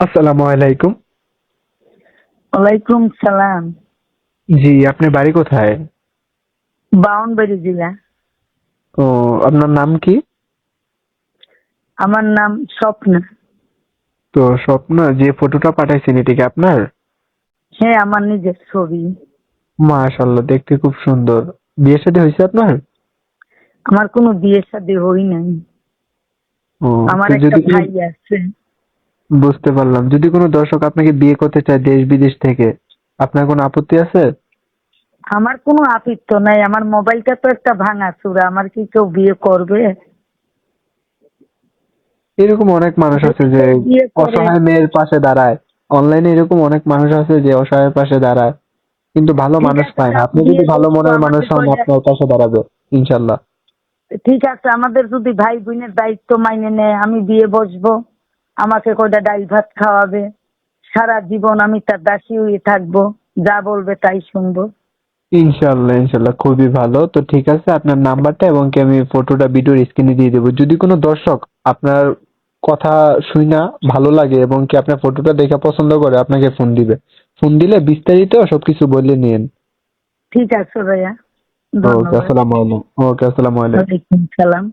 আসসালামু আলাইকুম। ওয়ালাইকুম সালাম। জি আপনার বাড়ি কোথায়? বাউনবাড়ি জেলা। ও আপনার নাম কি? আমার নাম স্বপ্না। তো স্বপ্ন যে ফটোটা পাঠাইছেন এটা কি আপনার? হ্যাঁ আমার নিজের ছবি। মাশাল্লাহ দেখতে খুব সুন্দর। বিয়ে শাদী হয়েছে আপনার? আমার কোনো বিয়ে শাদী হই নাই। ও আমার একটা ভাই আছে। বুঝতে পারলাম। যদি কোনো দর্শক আপনাকে বিয়ে করতে চায় দেশ বিদেশ থেকে আপনার কোনো আপত্তি আছে? আমার কোনো আপিত্য নাই। আমার মোবাইলটা তো একটা ভাঙা চূড়া। আমার কি কেউ বিয়ে করবে? এরকম অনেক মানুষ আছে যে বিয়ে করে। অসহায় মেয়ের পাশে দাঁড়ায়। অনলাইনে এরকম অনেক মানুষ আছে যে অসহায়ের পাশে দাঁড়ায়। কিন্তু ভালো ঠিক মানুষ আছে, পায় না। আপনি বিয়ে যদি ভালো করব, মনের মানুষ হন আপনার পাশে দাঁড়াবে ইনশাল্লাহ। ঠিক আছে আমাদের যদি ভাই বোনের দায়িত্ব মাইনে নেয় আমি বিয়ে বসবো। আমাকে কয়টা ডাল ভাত খাওয়াবে। সারা জীবন আমি তার দাসী হয়ে থাকব। যা বলবে তাই শুনব। ইনশাল্লাহ ইনশাল্লাহ। খুবই ভালো। তো ঠিক আছে আপনার নাম্বারটা এবং কি আমি ফটোটা ভিডিওর স্ক্রিনে দিয়ে দেবো। যদি কোনো দর্শক আপনার কথা শুই না ভালো লাগে এবং কি আপনার ফটোটা দেখে পছন্দ করে আপনাকে ফোন দিবে। ফোন দিলে বিস্তারিত সবকিছু বলে নিন ঠিক আছে ভাইয়া। ওকে আসসালামু আলাইকুম। ওকে আসসালামু আলাইকুম। সালাম।